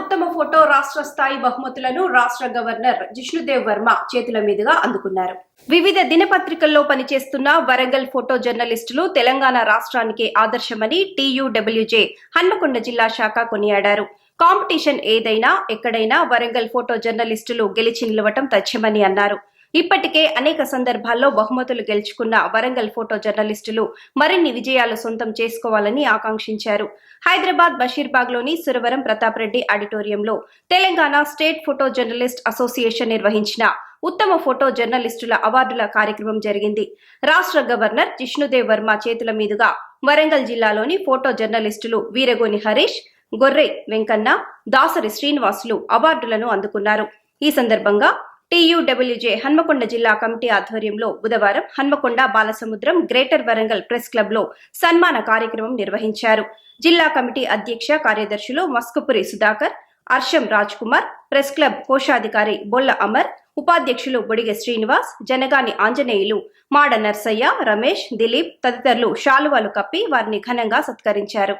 ఉత్తమ ఫోటో రాష్ట్ర స్థాయి బహుమతులను రాష్ట్ర గవర్నర్ జిష్ణుదేవ్ వర్మ చేతుల మీదుగా అందుకున్నారు. వివిధ దినపత్రికల్లో పనిచేస్తున్న వరంగల్ ఫోటో జర్నలిస్టులు తెలంగాణ రాష్ట్రానికి ఆదర్శమని టీయూడబ్ల్యూజే హన్మకొండ జిల్లా శాఖ కొనియాడారు. కాంపిటీషన్ ఏదైనా ఎక్కడైనా వరంగల్ ఫోటో జర్నలిస్టులు గెలిచి నిలవటం తథ్యమని అన్నారు. ఇప్పటికే అనేక సందర్భాల్లో బహుమతులు గెలుచుకున్న వరంగల్ ఫోటో జర్నలిస్టులు మరిన్ని విజయాలు సొంతం చేసుకోవాలని ఆకాంక్షించారు. హైదరాబాద్ బషీర్బాగ్లోని సురవరం ప్రతాప్ రెడ్డి ఆడిటోరియంలో Telangana state photo journalist association నిర్వహించిన ఉత్తమ ఫోటో జర్నలిస్టుల అవార్డుల కార్యక్రమం జరిగింది. రాష్ట్ర గవర్నర్ జిష్ణుదేవ్ వర్మ చేతుల మీదుగా వరంగల్ జిల్లాలోని ఫోటో జర్నలిస్టులు వీరగోని హరీష్ గొర్రె వెంకన్న దాసరి శ్రీనివాసులు అవార్డులను అందుకున్నారు. ఈ సందర్భంగా టీయూడబ్ల్యూజే హన్మకొండ జిల్లా కమిటీ ఆధ్వర్యంలో బుధవారం హన్మకొండ బాలసముద్రం గ్రేటర్ వరంగల్ ప్రెస్ క్లబ్లో సన్మాన కార్యక్రమం నిర్వహించారు. జిల్లా కమిటీ అధ్యక్ష కార్యదర్శులు మస్కుపురి సుధాకర్ అర్షం రాజ్ కుమార్ ప్రెస్ క్లబ్ కోశాధికారి బొల్ల అమర్ ఉపాధ్యక్షులు బొడిగె శ్రీనివాస్ జనగాని ఆంజనేయులు మాడ నర్సయ్య రమేష్ దిలీప్ తదితరులు శాలువాలు కప్పి వారిని ఘనంగా సత్కరించారు.